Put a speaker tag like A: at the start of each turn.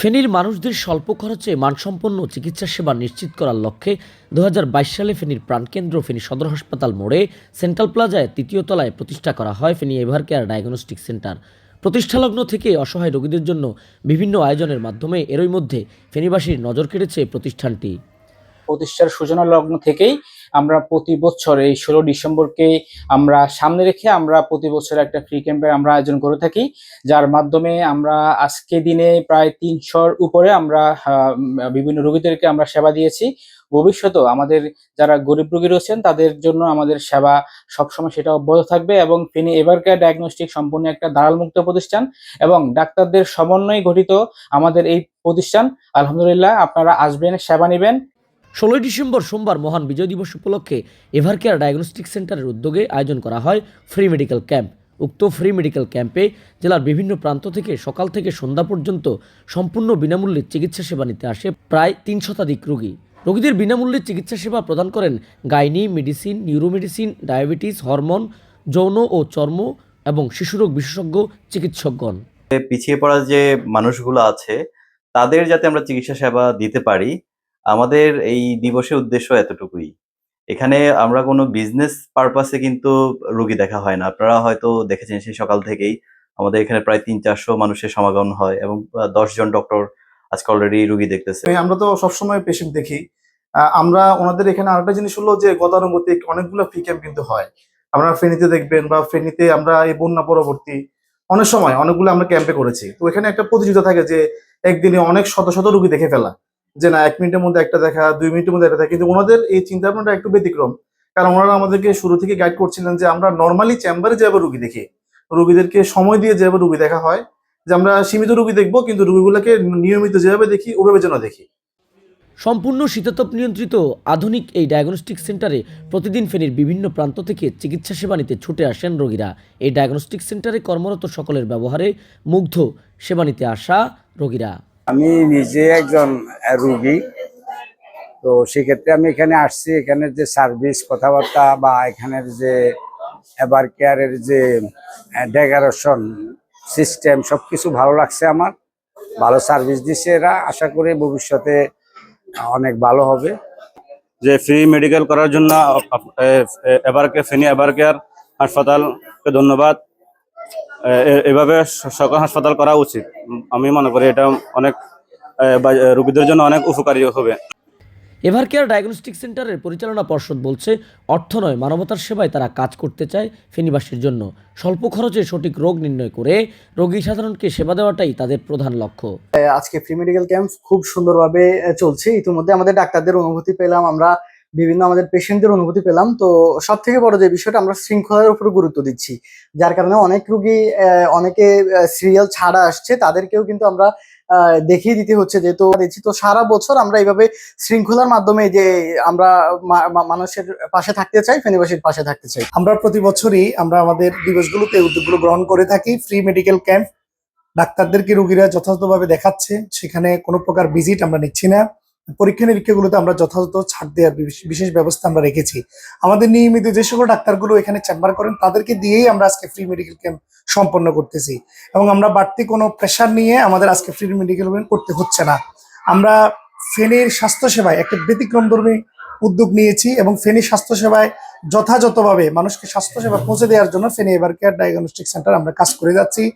A: ফেনীর মানুষদের স্বল্প খরচে মানসম্পন্ন চিকিৎসা সেবা নিশ্চিত করার লক্ষ্যে দু হাজার বাইশ সালে ফেনীর প্রাণকেন্দ্র ফেনী সদর হাসপাতাল মোড়ে সেন্ট্রাল প্লাজায় তৃতীয় তলায় প্রতিষ্ঠা করা হয় Feni ever care diagnostic centre. প্রতিষ্ঠালগ্ন থেকে অসহায় রোগীদের জন্য বিভিন্ন আয়োজনের মাধ্যমে এরই মধ্যে ফেনীবাসীর নজর কেড়েছে প্রতিষ্ঠানটি।
B: প্রতিষ্ঠার সূচনা লগ্ন থেকেই আমরা প্রতি বছর এই ষোলো ডিসেম্বরকে আমরা সামনে রেখে আমরা প্রতি বছর একটা ফ্রি ক্যাম্পের আমরা আয়োজন করে থাকি, যার মাধ্যমে আমরা আজকে দিনে প্রায় তিনশোর উপরে আমরা বিভিন্ন রোগীদেরকে আমরা সেবা দিয়েছি। ভবিষ্যতেও আমাদের যারা গরিব রোগী রয়েছেন, তাদের জন্য আমাদের সেবা সবসময় সেটা অব্যাহত থাকবে এবং ফেনী এভারকেয়ার ডায়াগনস্টিক সম্পূর্ণ একটা দালালমুক্ত প্রতিষ্ঠান এবং ডাক্তারদের সমন্বয়ে গঠিত আমাদের এই প্রতিষ্ঠান। আলহামদুলিল্লাহ, আপনারা আসবেন, সেবা নেবেন।
A: ষোলোই ডিসেম্বর সোমবার মহান বিজয় দিবস উপলক্ষে এভার কেয়ার ডায়াগনস্টিক সেন্টারের উদ্যোগে আয়োজন করা হয় ফ্রি মেডিকেল ক্যাম্প। উক্ত ফ্রি মেডিকেল ক্যাম্পে জেলার বিভিন্ন প্রান্ত থেকে সকাল থেকে সন্ধ্যা পর্যন্ত সম্পূর্ণ বিনামূল্যে চিকিৎসা সেবা নিতে আসে প্রায় তিন শতাধিক রোগী। রোগীদের বিনামূল্যে চিকিৎসা সেবা প্রদান করেন gynae, medicine, neuromedicine, diabetes, hormone, যৌন ও চর্ম এবং শিশুরোগ বিশেষজ্ঞ চিকিৎসকগণ।
C: পিছিয়ে পড়া যে মানুষগুলো আছে, তাদের যাতে আমরা চিকিৎসা সেবা দিতে পারি আমাদের এই দিবসের উদ্দেশ্য এতটুকুই। এখানে আমরা কোনো বিজনেস পারপাসে কিন্তু রুগী দেখা হয় না। আপনারা হয়তো দেখেছেন সেই সকাল থেকেই আমাদের এখানে প্রায় তিন চারশো মানুষের সমাগম হয় এবং দশ জন ডক্টর আজকে অলরেডি রুগী দেখতেছে।
D: আমরা তো সবসময় পেশেন্ট দেখি। আমরা ওনাদের এখানে আরেকটা জিনিস হলো যে, গতানুগতিক অনেকগুলো ফ্রি ক্যাম্প কিন্তু হয়। আপনারা ফেনীতে দেখবেন বা ফেনীতে আমরা এই বন্যা পরবর্তী অনেক সময় অনেকগুলো আমরা ক্যাম্পে করেছি। তো এখানে একটা প্রতিযোগিতা থাকে যে, একদিনে অনেক শত শত রুগী দেখে ফেলা। যে না, এক মিনিটের মধ্যে একটা দেখা, দুই মিনিটের মধ্যে একটা দেখা। কিন্তু ওনাদের এই চিন্তা ভাবনাটা একটু ব্যতিক্রম। কারণ ওনারা আমাদেরকে শুরু থেকে গাইড করছিলেন যে আমরা নর্মালি চেম্বারে যাব রুগী দেখি। রুগীদেরকে সময় দিয়ে যেভাবে রুগী দেখা হয়, যে আমরা সীমিত রুগী দেখব, কিন্তু রুগীগুলোকে নিয়মিত যেভাবে দেখি, ওভাবে যেন দেখি।
A: সম্পূর্ণ শীতাতপ নিয়ন্ত্রিত আধুনিক এই ডায়াগনস্টিক সেন্টারে প্রতিদিন ফেনীর বিভিন্ন প্রান্ত থেকে চিকিৎসা সেবা নিতে ছুটে আসেন রোগীরা। এই ডায়াগনস্টিক সেন্টারে কর্মরত সকলের ব্যবহারে মুগ্ধ সেবা নিতে আসা রোগীরা।
E: আমি নিজে একজন রুগী, তো সেক্ষেত্রে আমি এখানে আসছি এখানের যে সার্ভিস কথাবার্তা বা এখানের যে এবার কেয়ারের যে ডেকারেশন সিস্টেম সব কিছু ভালো লাগছে আমার। ভালো সার্ভিস দিচ্ছে এরা, আশা করি ভবিষ্যতে অনেক ভালো হবে।
F: যে ফ্রি মেডিকেল করার জন্য এবারকে ফেনী এবার কেয়ার হাসপাতালকে ধন্যবাদ। এভাবে স- সকল হাসপাতাল করা উচিত। আমি মনে করি এটা অনেক বা- রোগীদের জন্য অনেক উপকারী হবে।
A: এভার কেয়ার ডায়াগনস্টিক সেন্টারের পরিচালনা পর্ষদ বলছে অর্থ নয় মানবতার সেবায় তারা কাজ করতে চায় ফেনীবাসীর জন্য। স্বল্প খরচে সঠিক রোগ নির্ণয় করে রোগী সাধারণকে সেবা দেওয়াটাই তাদের প্রধান লক্ষ্য।
G: আজকে ফ্রি মেডিকেল ক্যাম্প খুব সুন্দরভাবে চলছে। ইতিমধ্যে আমাদের ডাক্তারদের অনুভূতি পেলাম। আমরা বিভিন্ন আমাদের পেশেন্টদের অনুভূতি পেলাম। তো সব থেকে বড় যে বিষয়টা, আমরা শৃঙ্খলার উপর গুরুত্ব দিচ্ছি। যার কারণে অনেক রুগী অনেকে সিরিয়াল ছাড়া আসছে, তাদেরকেও কিন্তু আমরা দেখিয়ে দিতে হচ্ছে যে, তো দিচ্ছি তো সারা বছর আমরা এইভাবে শৃঙ্খলার মাধ্যমে যে আমরা মানুষের পাশে থাকতে চাই, ফেনীবাসীর পাশে থাকতে চাই।
D: আমরা প্রতি বছরই আমরা আমাদের দিবসগুলোতে উদ্যোগগুলো গ্রহণ করে থাকি। ফ্রি মেডিকেল ক্যাম্প ডাক্তারদেরকে রোগীরা যথাযথভাবে দেখাচ্ছে। সেখানে কোনো প্রকার ভিজিট আমরা নিচ্ছি না। পরীক্ষা নিরীক্ষাগুলোতে আমরা যথাযথ ছাড় দেওয়ার বিশেষ- ব্যবস্থা আমরা রেখেছি। আমাদের নিয়মিত যে সকল ডাক্তারগুলো এখানে চেম্বার করেন, তাদেরকে দিয়েই আমরা আজকে ফ্রি মেডিকেল ক্যাম্প সম্পন্ন করতেছি। এবং আমরা বাড়তি কোনো প্রেশার নিয়ে আমাদের আজকে ফ্রি মেডিকেল ক্যাম্প করতে হচ্ছে না। আমরা ফেনীর স্বাস্থ্যসেবায় একটা ব্যতিক্রমধর্মী উদ্যোগ নিয়েছি এবং ফেনী স্বাস্থ্যসেবায় যথাযথভাবে মানুষকে স্বাস্থ্যসেবা পৌঁছে দেওয়ার জন্য ফেনী এবার কেয়ার ডায়াগনস্টিক সেন্টার আমরা কাজ করে যাচ্ছি।